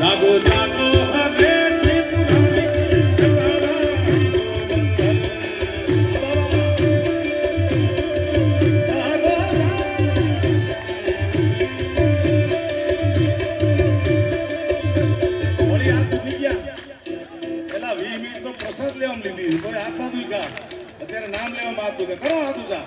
Jago Jago અત્યારે નામ લેવામાં હાથ કે કરો હાથ ઉઠા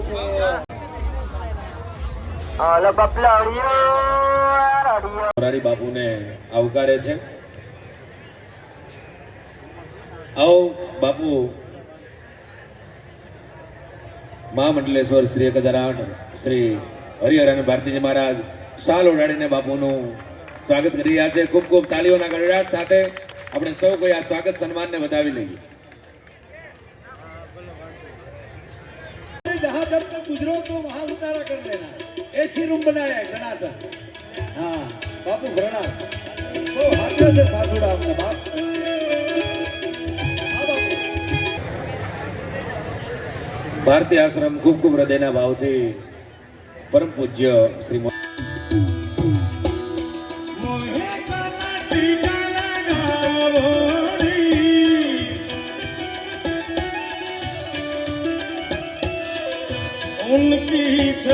ચાલુ છે. મોરારી આવકારે છે. આવો બાપુ. મહામંડલેશ્વર શ્રી એક આઠ શ્રી હરિહર અને ભારતીજી મહારાજ શાલ ઓઢાડીને બાપુનું સ્વાગત કરી રહ્યા છે. ખૂબ ખૂબ તાલીઓના ગડગડાટ સાથે આપણે સૌ કોઈ આ સ્વાગત સન્માનને વધાવી લઈએ. जहाँ जब तक गुजरो तो वहाँ उतारा कर लेना ऐसी रूम बनाया है घनाटा हाँ बापू घरना तो हाथ से साथ जुड़ा हमने बाप हाँ बापू ભારતીય આશ્રમ ખૂબ ખૂબ હૃદયના ભાવથી પરમ પૂજ્ય શ્રી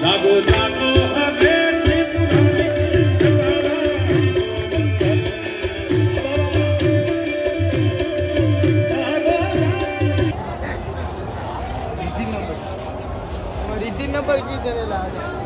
જાગો જાગો હવે રીતિ નંબર કી કરેલા હતા